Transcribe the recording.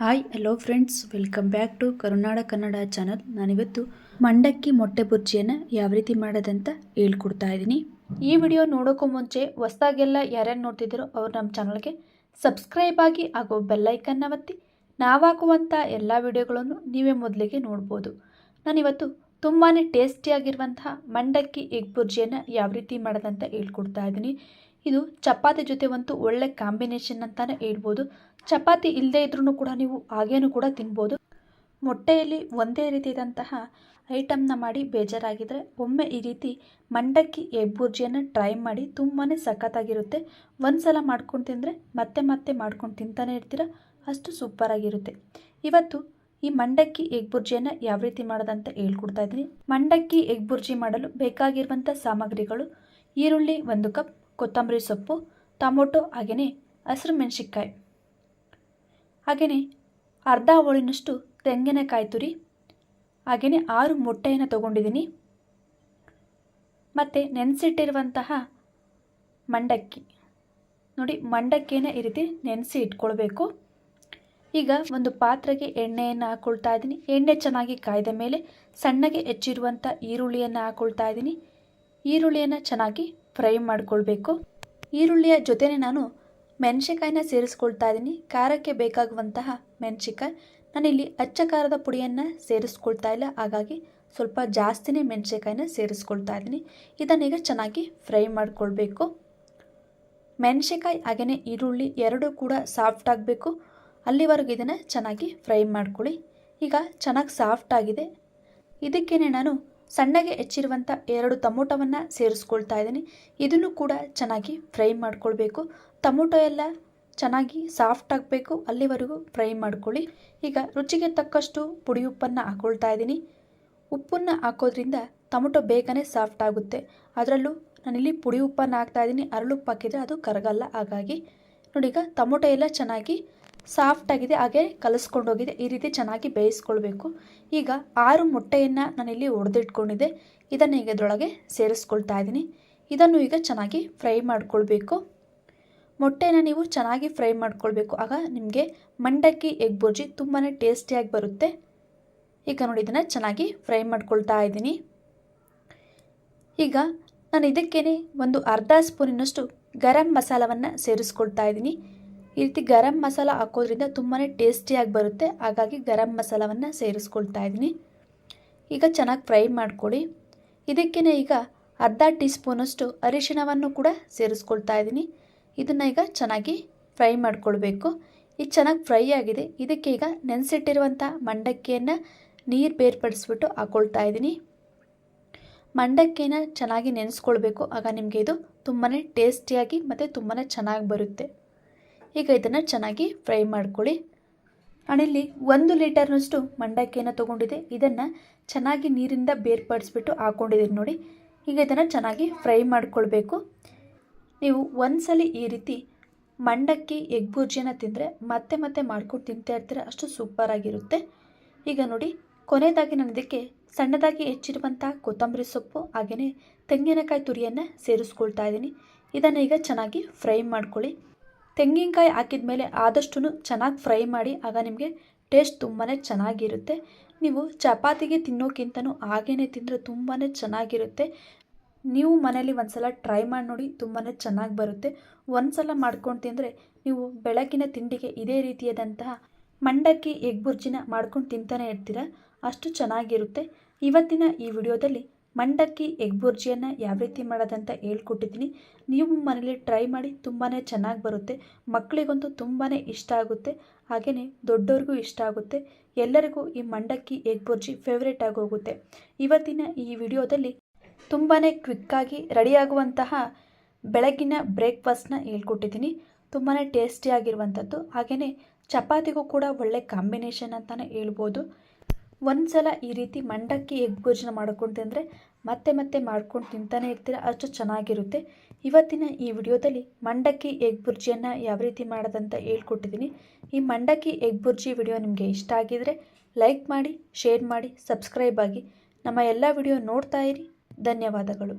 Hi hello friends welcome back to Karunada Kannada channel ನಾನಿವತ್ತು ಮಂಡಕ್ಕಿ ಮೊಟ್ಟೆ ಬುರ್ಜಿಯನ್ನು ಯಾವ ರೀತಿ ಮಾಡೋದಂತ ಹೇಳ್ಕೊಡ್ತಾ ಇದ್ದೀನಿ. ಈ ವಿಡಿಯೋ ನೋಡೋಕ್ಕೂ ಮುಂಚೆ ಹೊಸ್ದಾಗೆಲ್ಲ ಯಾರ್ಯಾರು ನೋಡ್ತಿದ್ದೀರೋ ಅವ್ರು ನಮ್ಮ ಚಾನಲ್ಗೆ ಸಬ್ಸ್ಕ್ರೈಬ್ ಆಗಿ ಹಾಗೂ ಬೆಲ್ಲೈಕನ್ನ ಒತ್ತಿ ನಾವಾಕುವಂಥ ಎಲ್ಲ ವಿಡಿಯೋಗಳನ್ನು ನೀವೇ ಮೊದಲಿಗೆ ನೋಡ್ಬೋದು. ನಾನಿವತ್ತು ತುಂಬಾ ಟೇಸ್ಟಿಯಾಗಿರುವಂತಹ ಮಂಡಕ್ಕಿ ಎಗ್ ಬುರ್ಜಿಯನ್ನು ಯಾವ ರೀತಿ ಮಾಡೋದಂತ ಹೇಳ್ಕೊಡ್ತಾ ಇದ್ದೀನಿ. ಇದು ಚಪಾತಿ ಜೊತೆ ಒಂದು ಒಳ್ಳೆ ಕಾಂಬಿನೇಷನ್ ಅಂತಲೇ ಹೇಳ್ಬೋದು. ಚಪಾತಿ ಇಲ್ಲದೇ ಇದ್ರೂ ಕೂಡ ನೀವು ಹಾಗೇನೂ ಕೂಡ ತಿನ್ಬೋದು. ಮೊಟ್ಟೆಯಲ್ಲಿ ಒಂದೇ ರೀತಿಯಾದಂತಹ ಐಟಮ್ನ ಮಾಡಿ ಬೇಜಾರಾಗಿದ್ದರೆ ಒಮ್ಮೆ ಈ ರೀತಿ ಮಂಡಕ್ಕಿ ಎಗ್ ಬುರ್ಜಿಯನ್ನು ಟ್ರೈ ಮಾಡಿ ತುಂಬಾ ಸಖತ್ತಾಗಿರುತ್ತೆ. ಒಂದು ಸಲ ಮಾಡ್ಕೊಂಡು ತಿಂದರೆ ಮತ್ತೆ ಮತ್ತೆ ಮಾಡ್ಕೊಂಡು ತಿಂತಾನೆ ಇರ್ತೀರ. ಅಷ್ಟು ಸೂಪರಾಗಿರುತ್ತೆ. ಇವತ್ತು ಈ ಮಂಡಕ್ಕಿ ಎಗ್ ಬುರ್ಜಿಯನ್ನು ಯಾವ ರೀತಿ ಮಾಡೋದಂತ ಹೇಳ್ಕೊಡ್ತಾ ಇದ್ದೀನಿ. ಮಂಡಕ್ಕಿ ಎಗ್ ಬುರ್ಜಿ ಮಾಡಲು ಬೇಕಾಗಿರುವಂಥ ಸಾಮಗ್ರಿಗಳು ಈರುಳ್ಳಿ ಒಂದು ಕಪ್ ಕೊತ್ತಂಬರಿ ಸೊಪ್ಪು, ಟೊಮೊಟೊ ಹಾಗೆಯೇ ಹಸಿರು ಮೆಣಸಿನ್ಕಾಯಿ. ಹಾಗೆಯೇ ಅರ್ಧ ಹೋಳಿನಷ್ಟು ತೆಂಗಿನಕಾಯಿ ತುರಿ ಹಾಗೆಯೇ ಆರು ಮೊಟ್ಟೆಯನ್ನು ತಗೊಂಡಿದ್ದೀನಿ ಮತ್ತು ನೆನೆಸಿಟ್ಟಿರುವಂತಹ ಮಂಡಕ್ಕಿ. ನೋಡಿ ಮಂಡಕ್ಕಿಯನ್ನು ಈ ರೀತಿ ನೆನೆಸಿ ಇಟ್ಕೊಳ್ಬೇಕು. ಈಗ ಒಂದು ಪಾತ್ರೆಗೆ ಎಣ್ಣೆಯನ್ನು ಹಾಕ್ಕೊಳ್ತಾ ಇದ್ದೀನಿ ಎಣ್ಣೆ ಚೆನ್ನಾಗಿ ಕಾಯ್ದ ಮೇಲೆ ಸಣ್ಣಗೆ ಹೆಚ್ಚಿರುವಂಥ ಈರುಳ್ಳಿಯನ್ನು ಹಾಕ್ಕೊಳ್ತಾ ಇದ್ದೀನಿ ಈರುಳ್ಳಿಯನ್ನು ಚೆನ್ನಾಗಿ ಫ್ರೈ ಮಾಡ್ಕೊಳ್ಬೇಕು. ಈರುಳ್ಳಿಯ ಜೊತೆನೇ ನಾನು ಮೆಣಸಿಕಾಯಿನ ಸೇರಿಸ್ಕೊಳ್ತಾ ಇದ್ದೀನಿ ಖಾರಕ್ಕೆ ಬೇಕಾಗುವಂತಹ ಮೆಣಸಿಕಾಯಿ ನಾನಿಲ್ಲಿ ಅಚ್ಚ ಖಾರದ ಪುಡಿಯನ್ನು ಸೇರಿಸ್ಕೊಳ್ತಾ ಇಲ್ಲ. ಹಾಗಾಗಿ ಸ್ವಲ್ಪ ಜಾಸ್ತಿನೇ ಮೆಣಸಿಕಾಯಿನ ಸೇರಿಸ್ಕೊಳ್ತಾ ಇದ್ದೀನಿ ಇದನ್ನೀಗ ಚೆನ್ನಾಗಿ ಫ್ರೈ ಮಾಡಿಕೊಳ್ಬೇಕು. ಮೆಣಸಿಕಾಯಿ ಹಾಗೆಯೇ ಈರುಳ್ಳಿ ಎರಡೂ ಕೂಡ ಸಾಫ್ಟ್ ಆಗಬೇಕು. ಅಲ್ಲಿವರೆಗೂ ಇದನ್ನು ಚೆನ್ನಾಗಿ ಫ್ರೈ ಮಾಡ್ಕೊಳ್ಳಿ. ಈಗ ಚೆನ್ನಾಗಿ ಸಾಫ್ಟ್ ಆಗಿದೆ. ಇದಕ್ಕೇ ನಾನು ಸಣ್ಣಗೆ ಹೆಚ್ಚಿರುವಂಥ ಎರಡು ಟೊಮೊಟೊವನ್ನು ಸೇರಿಸ್ಕೊಳ್ತಾ ಇದ್ದೀನಿ. ಇದನ್ನು ಕೂಡ ಚೆನ್ನಾಗಿ ಫ್ರೈ ಮಾಡ್ಕೊಳ್ಬೇಕು. ಟೊಮೊಟೊ ಎಲ್ಲ ಚೆನ್ನಾಗಿ ಸಾಫ್ಟ್ ಆಗಬೇಕು. ಅಲ್ಲಿವರೆಗೂ ಫ್ರೈ ಮಾಡ್ಕೊಳ್ಳಿ. ಈಗ ರುಚಿಗೆ ತಕ್ಕಷ್ಟು ಪುಡಿ ಉಪ್ಪನ್ನು ಹಾಕ್ಕೊಳ್ತಾ ಇದ್ದೀನಿ. ಉಪ್ಪನ್ನು ಹಾಕೋದ್ರಿಂದ ಟೊಮೊಟೊ ಬೇಗನೆ ಸಾಫ್ಟ್ ಆಗುತ್ತೆ. ಅದರಲ್ಲೂ ನಾನಿಲ್ಲಿ ಪುಡಿ ಉಪ್ಪನ್ನು ಹಾಕ್ತಾ ಇದ್ದೀನಿ. ಅರಳುಪ್ಪು ಹಾಕಿದರೆ ಅದು ಕರಗಲ್ಲ. ಹಾಗಾಗಿ ನೋಡಿ ಈಗ ಟೊಮೊಟೊ ಎಲ್ಲ ಚೆನ್ನಾಗಿ ಸಾಫ್ಟ್ ಆಗಿದೆ, ಹಾಗೆ ಕಲಸ್ಕೊಂಡೋಗಿದೆ ಈ ರೀತಿ ಚೆನ್ನಾಗಿ ಬೇಯಿಸ್ಕೊಳ್ಬೇಕು. ಈಗ ಆರು ಮೊಟ್ಟೆಯನ್ನು ನಾನಿಲ್ಲಿ ಒಡೆದಿಟ್ಕೊಂಡಿದ್ದೆ. ಇದನ್ನು ಈಗ ಇದರೊಳಗೆ ಸೇರಿಸ್ಕೊಳ್ತಾ ಇದ್ದೀನಿ. ಇದನ್ನು ಈಗ ಚೆನ್ನಾಗಿ ಫ್ರೈ ಮಾಡ್ಕೊಳ್ಬೇಕು. ಮೊಟ್ಟೆನ ನೀವು ಚೆನ್ನಾಗಿ ಫ್ರೈ ಮಾಡ್ಕೊಳ್ಬೇಕು. ಆಗ ನಿಮಗೆ ಮಂಡಕ್ಕಿ, ಎಗ್ ಬುರ್ಜಿ ತುಂಬಾ ಟೇಸ್ಟಿಯಾಗಿ ಬರುತ್ತೆ. ಈಗ ನೋಡಿ, ಇದನ್ನು ಚೆನ್ನಾಗಿ ಫ್ರೈ ಮಾಡ್ಕೊಳ್ತಾ ಇದ್ದೀನಿ. ಈಗ ನಾನು ಇದಕ್ಕೇ ಒಂದು ಅರ್ಧ ಸ್ಪೂನಿನಷ್ಟು ಗರಂ ಮಸಾಲವನ್ನು ಸೇರಿಸ್ಕೊಳ್ತಾ ಇದ್ದೀನಿ. ಈ ರೀತಿ ಗರಂ ಮಸಾಲ ಹಾಕೋದ್ರಿಂದ ತುಂಬಾ ಟೇಸ್ಟಿಯಾಗಿ ಬರುತ್ತೆ. ಹಾಗಾಗಿ ಗರಂ ಮಸಾಲವನ್ನು ಸೇರಿಸ್ಕೊಳ್ತಾ ಇದ್ದೀನಿ. ಈಗ ಚೆನ್ನಾಗಿ ಫ್ರೈ ಮಾಡ್ಕೊಳ್ಳಿ. ಇದಕ್ಕೇ ಈಗ ಅರ್ಧ ಟೀ ಸ್ಪೂನಷ್ಟು ಅರಿಶಿಣವನ್ನು ಕೂಡ ಸೇರಿಸ್ಕೊಳ್ತಾ ಇದ್ದೀನಿ. ಇದನ್ನು ಈಗ ಚೆನ್ನಾಗಿ ಫ್ರೈ ಮಾಡ್ಕೊಳ್ಬೇಕು. ಇದು ಚೆನ್ನಾಗಿ ಫ್ರೈ ಆಗಿದೆ. ಇದಕ್ಕೆ ಈಗ ನೆನೆಸಿಟ್ಟಿರುವಂಥ ಮಂಡಕ್ಕಿಯನ್ನು ನೀರು ಬೇರ್ಪಡಿಸ್ಬಿಟ್ಟು ಹಾಕ್ಕೊಳ್ತಾ ಇದ್ದೀನಿ. ಮಂಡಕ್ಕಿನ ಚೆನ್ನಾಗಿ ನೆನೆಸ್ಕೊಳ್ಬೇಕು. ಆಗ ನಿಮಗೆ ಇದು ತುಂಬಾ ಟೇಸ್ಟಿಯಾಗಿ ಮತ್ತು ತುಂಬಾ ಚೆನ್ನಾಗಿ ಬರುತ್ತೆ. ಈಗ ಇದನ್ನು ಚೆನ್ನಾಗಿ ಫ್ರೈ ಮಾಡ್ಕೊಳ್ಳಿ. ನಾನಿಲ್ಲಿ ಒಂದು ಲೀಟರ್ನಷ್ಟು ಮಂಡಕ್ಕಿಯನ್ನು ತೊಗೊಂಡಿದ್ದೆ, ಇದನ್ನು ಚೆನ್ನಾಗಿ ನೀರಿಂದ ಬೇರ್ಪಡಿಸ್ಬಿಟ್ಟು ಹಾಕ್ಕೊಂಡಿದ್ದೀನಿ ನೋಡಿ. ಈಗ ಇದನ್ನು ಚೆನ್ನಾಗಿ ಫ್ರೈ ಮಾಡ್ಕೊಳ್ಬೇಕು. ನೀವು ಒಂದ್ಸಲಿ ಈ ರೀತಿ ಮಂಡಕ್ಕಿ, ಎಗ್ ಬುರ್ಜಿಯನ್ನು ತಿಂದರೆ ಮತ್ತೆ ಮತ್ತೆ ಮಾಡ್ಕೊಂಡು ತಿಂತಾ ಇರ್ತೀರ, ಅಷ್ಟು ಸೂಪರಾಗಿರುತ್ತೆ ಈಗ ನೋಡಿ, ಕೊನೆಯದಾಗಿ ನಾನು ಇದಕ್ಕೆ ಸಣ್ಣದಾಗಿ ಹೆಚ್ಚಿರುವಂಥ ಕೊತ್ತಂಬರಿ ಸೊಪ್ಪು ಹಾಗೆಯೇ ತೆಂಗಿನಕಾಯಿ ತುರಿಯನ್ನು ಸೇರಿಸ್ಕೊಳ್ತಾ ಇದ್ದೀನಿ. ಇದನ್ನು ಈಗ ಚೆನ್ನಾಗಿ ಫ್ರೈ ಮಾಡ್ಕೊಳ್ಳಿ. ತೆಂಗಿನಕಾಯಿ ಹಾಕಿದ ಮೇಲೆ ಆದಷ್ಟು ಚೆನ್ನಾಗಿ ಫ್ರೈ ಮಾಡಿ, ಆಗ ನಿಮಗೆ ಟೇಸ್ಟ್ ತುಂಬಾ ಚೆನ್ನಾಗಿರುತ್ತೆ. ನೀವು ಚಪಾತಿಗೆ ತಿನ್ನೋಕ್ಕಿಂತನೂ ಹಾಗೇ ತಿಂದರೆ ತುಂಬಾ ಚೆನ್ನಾಗಿರುತ್ತೆ. ನೀವು ಮನೇಲಿ ಒಂದು ಸಲ ಟ್ರೈ ಮಾಡಿ ನೋಡಿ ತುಂಬಾ ಚೆನ್ನಾಗಿ ಬರುತ್ತೆ. ಒಂದು ಸಲ ಮಾಡ್ಕೊಂಡು ತಿಂದರೆ ನೀವು ಬೆಳಗಿನ ತಿಂಡಿಗೆ ಇದೇ ರೀತಿಯಾದಂತಹ ಮಂಡಕ್ಕಿ, ಎಗ್ ಬುರ್ಜಿನ ಮಾಡ್ಕೊಂಡು ತಿಂತಾನೆ ಇರ್ತೀರ. ಅಷ್ಟು ಚೆನ್ನಾಗಿರುತ್ತೆ. ಇವತ್ತಿನ ಈ ವಿಡಿಯೋದಲ್ಲಿ ಮಂಡಕ್ಕಿ ಎಗ್ ಬುರ್ಜಿಯನ್ನು ಯಾವ ರೀತಿ ಮಾಡೋದಂತ ಹೇಳ್ಕೊಟ್ಟಿದ್ದೀನಿ. ನೀವು ಮನೇಲಿ ಟ್ರೈ ಮಾಡಿ ತುಂಬಾ ಚೆನ್ನಾಗಿ ಬರುತ್ತೆ. ಮಕ್ಕಳಿಗಂತೂ ತುಂಬಾ ಇಷ್ಟ ಆಗುತ್ತೆ. ಹಾಗೆಯೇ ದೊಡ್ಡವ್ರಿಗೂ ಇಷ್ಟ ಆಗುತ್ತೆ. ಎಲ್ಲರಿಗೂ ಈ ಮಂಡಕ್ಕಿ ಎಗ್ ಬುರ್ಜಿ ಫೇವ್ರೇಟ್ ಆಗಿ ಹೋಗುತ್ತೆ. ಇವತ್ತಿನ ಈ ವಿಡಿಯೋದಲ್ಲಿ ತುಂಬಾ ಕ್ವಿಕ್ಕಾಗಿ ರೆಡಿಯಾಗುವಂತಹ ಬೆಳಗಿನ ಬ್ರೇಕ್ಫಾಸ್ಟ್ನ ಹೇಳ್ಕೊಟ್ಟಿದ್ದೀನಿ. ತುಂಬಾ ಟೇಸ್ಟಿಯಾಗಿರುವಂಥದ್ದು ಹಾಗೆಯೇ ಚಪಾತಿಗೂ ಕೂಡ ಒಳ್ಳೆ ಕಾಂಬಿನೇಷನ್ ಅಂತಲೇ ಹೇಳ್ಬೋದು. ಒಂದು ಸಲ ಈ ರೀತಿ ಮಂಡಕ್ಕಿ ಎಗ್ ಭೋಜನ ಮಾಡ್ಕೊಂಡು ತಿಂದರೆ ಮತ್ತೆ ಮತ್ತೆ ಮಾಡ್ಕೊಂಡು ತಿಂತಾನೆ ಇರ್ತೀರ, ಅಷ್ಟು ಚೆನ್ನಾಗಿರುತ್ತೆ. ಇವತ್ತಿನ ಈ ವಿಡಿಯೋದಲ್ಲಿ ಮಂಡಕ್ಕಿ ಎಗ್ ಬುರ್ಜಿಯನ್ನು ಯಾವ ರೀತಿ ಮಾಡೋದಂತ ಹೇಳ್ಕೊಟ್ಟಿದ್ದೀನಿ ಈ ಮಂಡಕ್ಕಿ ಎಗ್ ಬುರ್ಜಿ ವಿಡಿಯೋ ನಿಮಗೆ ಇಷ್ಟ ಆಗಿದರೆ ಲೈಕ್ ಮಾಡಿ, ಶೇರ್ ಮಾಡಿ, ಸಬ್ಸ್ಕ್ರೈಬ್ ಆಗಿ ನಮ್ಮ ಎಲ್ಲ ವಿಡಿಯೋ ನೋಡ್ತಾ ಇರಿ. ಧನ್ಯವಾದಗಳು.